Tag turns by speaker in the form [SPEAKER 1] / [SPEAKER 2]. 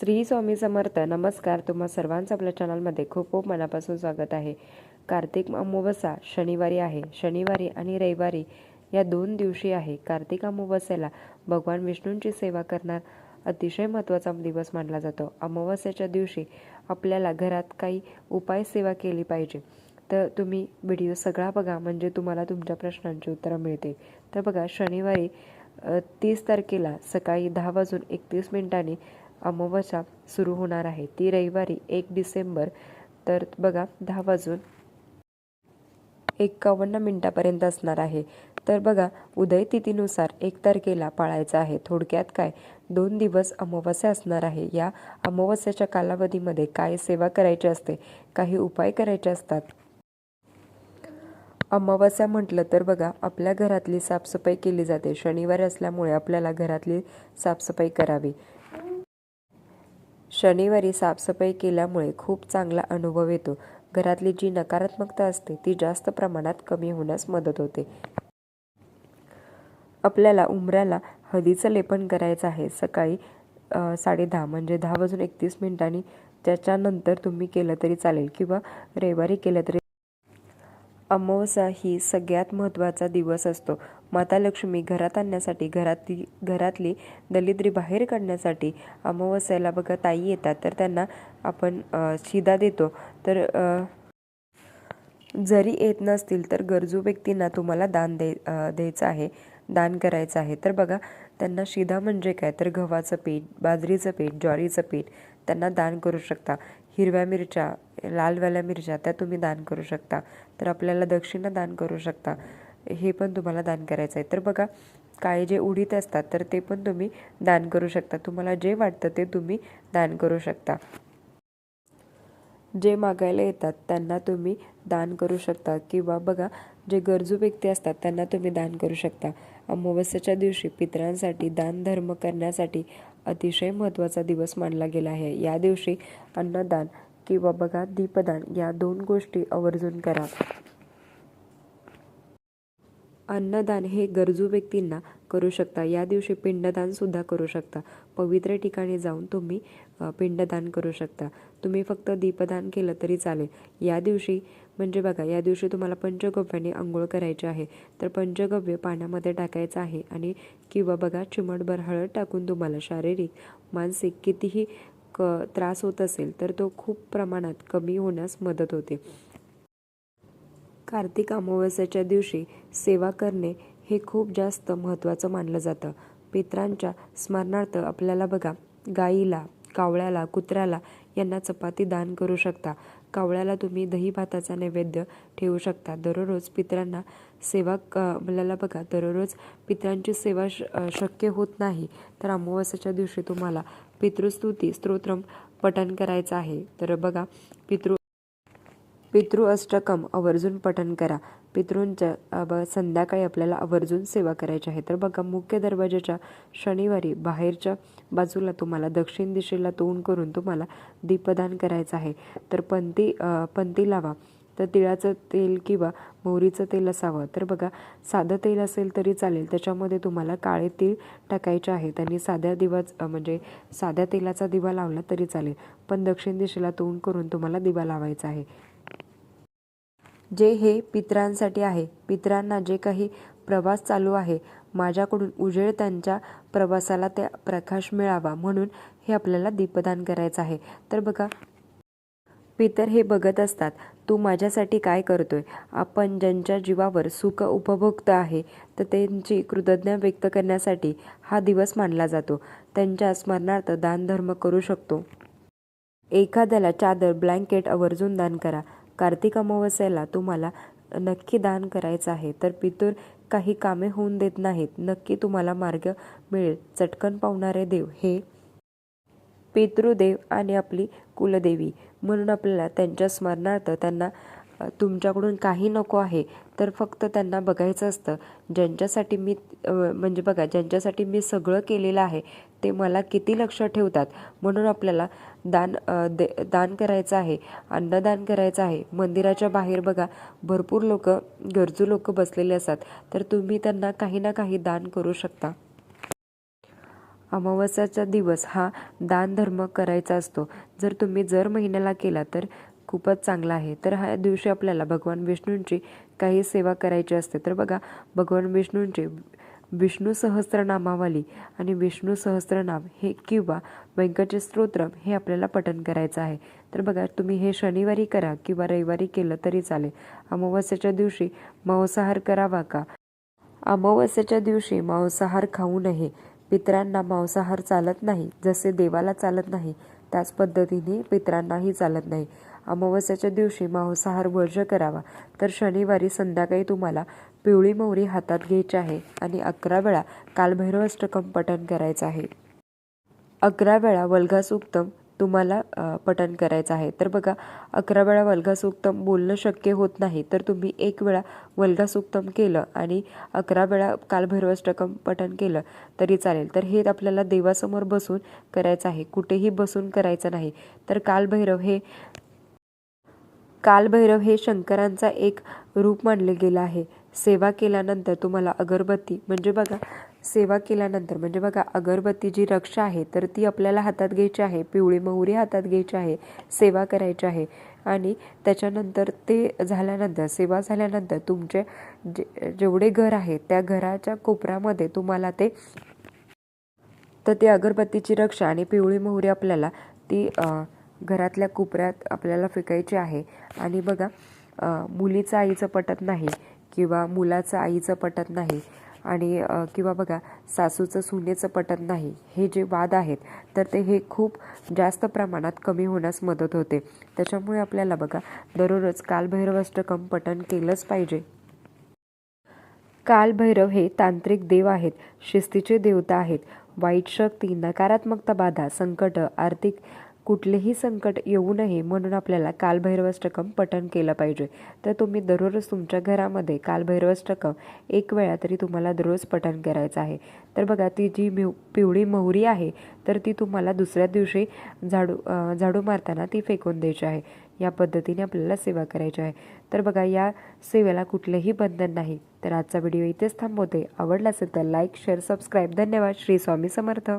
[SPEAKER 1] श्री स्वामी समर्थ. नमस्कार. तुम्हा सर्वांचं आपल्या चॅनलमध्ये खूप खूप मनापासून स्वागत आहे. कार्तिक अमावस्या शनिवारी आहे. शनिवारी आणि रविवारी या दोन दिवशी आहे. कार्तिक अमावस्याला भगवान विष्णूंची सेवा करणार अतिशय महत्त्वाचा दिवस मानला जातो. अमावस्याच्या दिवशी आपल्याला घरात काही उपाय सेवा केली पाहिजे. तर तुम्ही व्हिडिओ सगळा बघा. म्हणजे तुम्हाला तुमच्या प्रश्नांची उत्तरं मिळते तर बघा शनिवारी तीस तारखेला सकाळी दहा वाजून एकतीस मिनिटांनी अमावस्या सुरू होणार आहे. ती रविवारी एक डिसेंबर तर बघा दहा वाजून एकावन्न मिनिटापर्यंत असणार आहे. तर बघा उदय तिथीनुसार एक तारखेला पाळायचं आहे. थोडक्यात काय? दोन दिवस अमावस्या असणार आहे. या अमावस्याच्या कालावधीमध्ये काय सेवा करायची असते? काही उपाय करायचे असतात? अमावस्या म्हटलं तर बघा आपल्या घरातली साफसफाई केली जाते. शनिवार असल्यामुळे आपल्याला घरातली साफसफाई करावी. शनिवारी साफसफाई केल्यामुळे खूप चांगला अनुभव येतो. घरातली जी नकारात्मकता असते ती जास्त प्रमाणात कमी होण्यास मदत होते. आपल्याला उमऱ्याला हळदीचं लेपन करायचं आहे. सकाळी साडे दहा म्हणजे दहा वाजून एकतीस मिनिटांनी त्याच्यानंतर तुम्ही केलं तरी चालेल किंवा रविवारी केलं तरी अमावस्या ही सगळ्यात महत्त्वाचा दिवस असतो. माता लक्ष्मी घरात आणण्यासाठी घरातली घरातली दलिद्री बाहेर काढण्यासाठी अमावस्याला बघा ताई येतात. तर त्यांना आपण शिदा देतो. तर जरी येत नसतील तर गरजू व्यक्तींना तुम्हाला दान दे द्यायचं आहे. दान करायचं आहे. तर बघा त्यांना शिदा म्हणजे काय? तर गव्हाचं पीठ बाजरीचं पीठ ज्वारीचं पीठ त्यांना दान करू शकता. हिरव्या मिरच्या लालवाल्या मिरच्या त्या तुम्ही दान करू शकता. तर आपल्याला दक्षिणा दान करू शकता. हे पण तुम्हाला दान करायचं आहे. तर बघा काळे जे उडीत असतात तर ते पण तुम्ही दान करू शकता. तुम्हाला जे वाटतं ते तुम्ही दान करू शकता. जे मागायला येतात त्यांना तुम्ही दान करू शकता. किंवा बघा जे गरजू व्यक्ती असतात त्यांना तुम्ही दान करू शकता. अमावस्याच्या दिवशी पितरांसाठी दान धर्म करण्यासाठी अतिशय महत्त्वाचा दिवस मानला गेला आहे. या दिवशी अन्नदान किंवा बघा दीपदान या दोन गोष्टी आवर्जून करा. अन्नदान हे गरजू व्यक्तींना करू शकता. या दिवशी पिंडदान सुद्धा करू शकता. पवित्र ठिकाणी जाऊन तुम्ही पिंडदान करू शकता. तुम्ही फक्त दीपदान केलं तरी चालेल. या दिवशी म्हणजे बघा या दिवशी तुम्हाला पंचगव्याने आंघोळ करायची आहे. तर पंचगव्य पाण्यामध्ये टाकायचं आहे आणि किंवा बघा चिमटभर हळद टाकून तुम्हाला शारीरिक मानसिक कितीही क त्रास होत असेल तर तो खूप प्रमाणात कमी होण्यास मदत होते. कार्तिक अमावस्याच्या दिवशी सेवा करणे हे खूप जास्त महत्त्वाचं मानलं जातं. पित्रांच्या स्मरणार्थ आपल्याला बघा गाईला कावळ्याला कुत्र्याला यांना चपाती दान करू शकता. कावळ्याला तुम्ही दही भाताचा नैवेद्य ठेवू शकता. दररोज पित्रांना सेवा क आपल्याला बघा दररोज पित्रांची सेवा श शक्य होत नाही तर अमावस्याच्या दिवशी तुम्हाला पितृस्तुती स्तोत्रम पठण करायचं आहे. तर बघा पितृ पितृ अष्टकम आवर्जून पठण करा. पितृंच्या संध्याकाळी आपल्याला आवर्जून सेवा करायची आहे. तर बघा मुख्य दरवाजाच्या शनिवारी बाहेरच्या बाजूला तुम्हाला दक्षिण दिशेला तोंड करून तुम्हाला दीपदान करायचं आहे. तर पंती पंती लावा. तर तिळाचं तेल किंवा मोहरीचं तेल असावं. तर बघा साधं तेल असेल तरी चालेल. त्याच्यामध्ये तुम्हाला काळे तीळ टाकायचे आहेत आणि साध्या दिवाच म्हणजे साध्या तेलाचा दिवा लावला तरी चालेल. पण दक्षिण दिशेला तोंड करून तुम्हाला दिवा लावायचा आहे. जे हे पित्रांसाठी आहे. पित्रांना जे काही प्रवास चालू आहे माझ्याकडून उजेड त्यांच्या प्रवासाला त्या प्रकाश मिळावा म्हणून हे आपल्याला दीपदान करायचं आहे. तर बघा पितर हे बघत असतात तू माझ्यासाठी काय करतोय? आपण ज्यांच्या जीवावर सुख उपभोगत आहे तर त्यांची कृतज्ञ व्यक्त करण्यासाठी हा दिवस मानला जातो. त्यांच्या स्मरणार्थ दानधर्म करू शकतो. एखाद्याला चादर ब्लँकेट आवर्जून दान करा. कार्तिक अमावस्याला तुम्हाला नक्की दान करायचं आहे. तर पितूर काही कामे होऊन देत नाहीत. नक्की तुम्हाला मार्ग मिळेल. चटकन पावणारे देव हे पितृदेव आणि आपली कुलदेवी. म्हणून आपल्याला त्यांच्या स्मरणार्थ त्यांना तुमच्याकडून काही नको आहे तर फक्त त्यांना बघायचं असतं. ज्यांच्यासाठी मी म्हणजे बघा ज्यांच्यासाठी मी सगळं केलेलं आहे ते मला किती लक्ष ठेवतात? म्हणून आपल्याला दान दे दान करायचं आहे अन्नदान करायचं आहे. मंदिराच्या बाहेर बघा भरपूर लोक गरजू लोक बसलेले असतात तर तुम्ही त्यांना काही ना काही दान करू शकता. अमावस्याचा दिवस हा दानधर्म करायचा असतो. जर तुम्ही जर महिन्याला केला तर खूपच चांगला आहे. तर ह्या दिवशी आपल्याला भगवान विष्णूंची काही सेवा करायची असते. तर बघा भगवान विष्णूंचे विष्णू सहस्त्रनामावली आणि विष्णू सहस्त्रनाम हे किंवा व्यंकटेश स्तोत्रम हे आपल्याला पठण करायचं आहे. तर बघा तुम्ही हे शनिवारी करा किंवा रविवारी केलं तरी चालेल. अमावस्याच्या दिवशी मांसाहार करावा का? अमावस्याच्या दिवशी मांसाहार खाऊ नये. पितरांना मांसाहार चालत नाही जसे देवाला चालत नाही त्याच पद्धतीने पितरांनाही चालत नाही. अमावस्याच्या दिवशी मांसाहार वर्ज करावा. तर शनिवारी संध्याकाळी तुम्हाला पिवळी मोहरी हातात घ्यायची आहे आणि अकरा वेळा कालभैरव अष्टकम पठण करायचं आहे. अकरा वेळा वल्घास उत्तम तुम्हाला पठण करायचं आहे. तर बघा अकरा वेळा वल्गासुक्तम बोलणं शक्य होत नाही तर तुम्ही एक वेळा वल्गासुक्तम केलं आणि अकरा वेळा कालभैरवाष्टकम पठण केलं तरी चालेल. तर हे आपल्याला देवासमोर बसून करायचं आहे. कुठेही बसून करायचं नाही. तर कालभैरव हे कालभैरव हे शंकरांचा एक रूप मानले गेलं आहे. सेवा केल्यानंतर तुम्हाला अगरबत्ती म्हणजे बघा सेवा केल्यानंतर म्हणजे बघा अगरबत्ती जी रक्षा आहे तर ती आपल्याला हातात घ्यायची आहे. पिवळी मोहरी हातात घ्यायची आहे. सेवा करायची आहे. आणि त्याच्यानंतर ते झाल्यानंतर सेवा झाल्यानंतर तुमचे जे जेवढे घर आहे त्या घराच्या कोपऱ्यामध्ये तुम्हाला ते तर ती अगरबत्तीची रक्षा आणि पिवळी मोहरी आपल्याला ती घरातल्या कोपऱ्यात आपल्याला फेकायची आहे. आणि बघा मुलीचं आईचं पटत नाही किंवा मुलाचं आईचं पटत नाही आणि किंवा बघा सासूचं सुनेचं पटत नाही हे जे वाद आहेत तर ते हे खूप जास्त प्रमाणात कमी होण्यास मदत होते. त्याच्यामुळे आपल्याला बघा दररोज कालभैरवाष्टकम पठण केलंच पाहिजे. कालभैरव हे तांत्रिक देव आहेत शिस्तीचे देवता आहेत. वाईट शक्ती नकारात्मकता बाधा संकट आर्थिक कुठलेही संकट येऊ नये म्हणून आपल्याला कालभैरवाष्टकम पठण केलं पाहिजे. तर तुम्ही दररोज तुमच्या घरामध्ये कालभैरवाष्टकम एक वेळा तरी तुम्हाला दररोज पठण करायचं आहे. तर बघा ती जी मिव पिवळी मोहरी आहे तर ती तुम्हाला दुसऱ्या दिवशी झाडू झाडू मारताना ती फेकून द्यायची आहे. या पद्धतीने आपल्याला सेवा करायची आहे. तर बघा या सेवेला कुठलंही बंधन नाही. तर आजचा व्हिडिओ इथेच थांबवते. आवडला असेल तर लाईक शेअर सबस्क्राईब. धन्यवाद. श्री स्वामी समर्थ.